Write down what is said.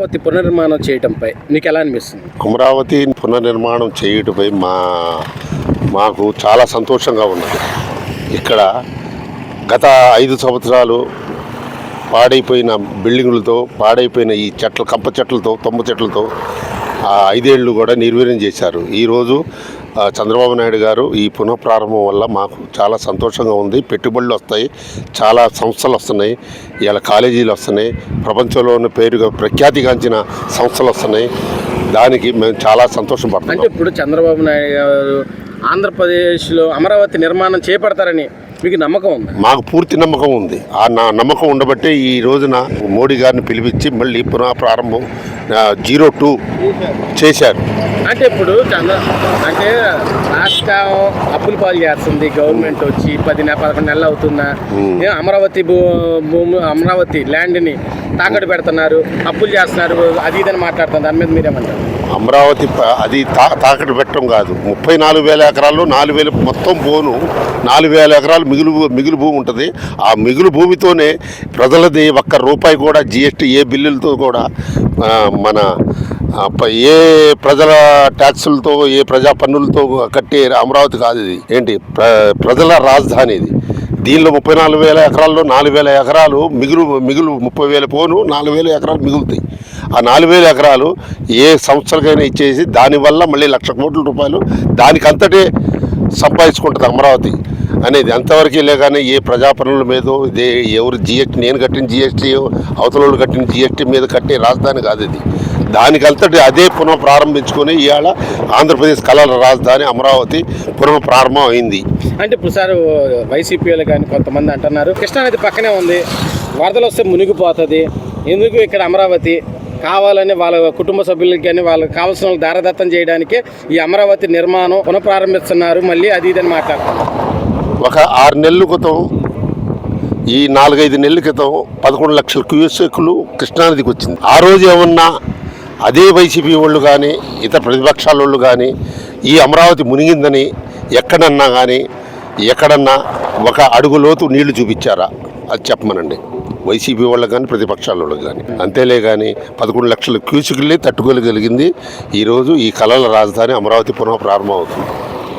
అమరావతి పునర్నిర్మాణం చేయటంపై మీకు ఎలా అనిపిస్తుంది? అమరావతి పునర్నిర్మాణం చేయుటపై మా మాకు చాలా సంతోషంగా ఉన్నది. ఇక్కడ గత ఐదు సంవత్సరాలు పాడైపోయిన బిల్డింగులతో పాడైపోయిన ఈ చెట్ల కంప చెట్లతో తొమ్మ చెట్లతో ఆ ఐదేళ్ళు కూడా నిర్వీర్యం చేశారు. ఈరోజు చంద్రబాబు నాయుడు గారు ఈ పునఃప్రారంభం వల్ల మాకు చాలా సంతోషంగా ఉంది. పెట్టుబడులు వస్తాయి. చాలా సంస్థలు వస్తున్నాయి. ఇలా కాలేజీలు వస్తున్నాయి. ప్రపంచంలో ఉన్న పేరుగా ప్రఖ్యాతిగాంచిన సంస్థలు వస్తున్నాయి. దానికి మేము చాలా సంతోషం అంటే పడుతున్నాం ఇప్పుడు చంద్రబాబు నాయుడు గారు ఆంధ్రప్రదేశ్లో అమరావతి నిర్మాణం చేపడతారని మీకు నమ్మకం ఉంది? మాకు పూర్తి నమ్మకం ఉంది. ఆ నా నమ్మకం ఉండబట్టే ఈ రోజున మోడీ గారిని పిలిపించి మళ్ళీ పునః ప్రారంభం జీరో టూ చేశారు. అంటే ఇప్పుడు అంటే రాష్ట్రం అప్పుల పాలు చేస్తుంది. గవర్నమెంట్ వచ్చి పది నెల పదకొండు నెలలు అవుతుందా అమరావతి భూ భూమి అమరావతి ల్యాండ్ని తాకట్టు పెడుతున్నారు. అప్పులు చేస్తున్నారు. అది ఇదని మాట్లాడుతున్నారు. దాని మీద మీరేమంటారు? అమరావతి ప- అది తా తాకట్టు పెట్టడం కాదు. ముప్పై నాలుగు వేల ఎకరాల్లో నాలుగు వేలు మొత్తం పోను నాలుగు వేల ఎకరాలు మిగులు మిగులు భూమి ఉంటుంది. ఆ మిగులు భూమితోనే ప్రజలది ఒక్క రూపాయి కూడా జిఎస్టీ ఏ బిల్లులతో కూడా మన ఏ ప్రజల ట్యాక్సులతో ఏ ప్రజా పన్నులతో కట్టే అమరావతి కాదు ఇది. ఏంటి? ప్ర ప్రజల రాజధాని ఇది. దీనిలో ముప్పై నాలుగు వేల ఎకరాల్లో నాలుగు వేల ఎకరాలు మిగులు మిగులు ముప్పై వేల పోను నాలుగు వేల ఎకరాలు మిగులుతాయి. ఆ నాలుగు వేల ఎకరాలు ఏ సంస్థలకైనా ఇచ్చేసి దానివల్ల మళ్ళీ లక్ష కోట్ల రూపాయలు దానికంతటే సంపాదించుకుంటుంది అమరావతి అనేది. అంతవరకు లేగానే ఏ ప్రజాపనుల మీద ఇదే ఎవరు జిఎస్టీ నేను కట్టిన జిఎస్టీ అవతల కట్టిన జిఎస్టీ మీద కట్టే రాజధాని కాదు ఇది. దానికంతటి అదే పునః ప్రారంభించుకొని ఇవాళ ఆంధ్రప్రదేశ్ కళల రాజధాని అమరావతి పునః ప్రారంభం అయింది. అంటే ఇప్పుడు సార్ వైసీపీలు కానీ కొంతమంది అంటున్నారు కృష్ణానది పక్కనే ఉంది వరదలు వస్తే మునిగిపోతుంది ఎందుకు ఇక్కడ అమరావతి? కావాలని వాళ్ళ కుటుంబ సభ్యులకి కానీ వాళ్ళకి కావాల్సిన వాళ్ళు దారదత్తం చేయడానికి ఈ అమరావతి నిర్మాణం పునఃప్రారంభిస్తున్నారు. మళ్ళీ అది ఇదని మాట్లాడుతున్నారు ఒక ఆరు నెలల క్రితం ఈ నాలుగైదు నెలల క్రితం పదకొండు లక్షల క్యూసెక్లు కృష్ణానదికి వచ్చింది. ఆ రోజు ఏమన్నా అదే వైసీపీ వాళ్ళు కానీ ఇతర ప్రతిపక్షాల వాళ్ళు కానీ ఈ అమరావతి మునిగిందని ఎక్కడన్నా కానీ ఎక్కడన్నా ఒక అడుగు లోతు నీళ్ళు చూపించారా? అది చెప్పమనండి. వైసీపీ వాళ్ళకి కానీ ప్రతిపక్షాల వాళ్ళకి కానీ. అంతేలే కానీ పదకొండు లక్షల క్యూసెక్లే తట్టుకోగలిగింది ఈరోజు ఈ కళల రాజధాని అమరావతి పునః ప్రారంభం అవుతుంది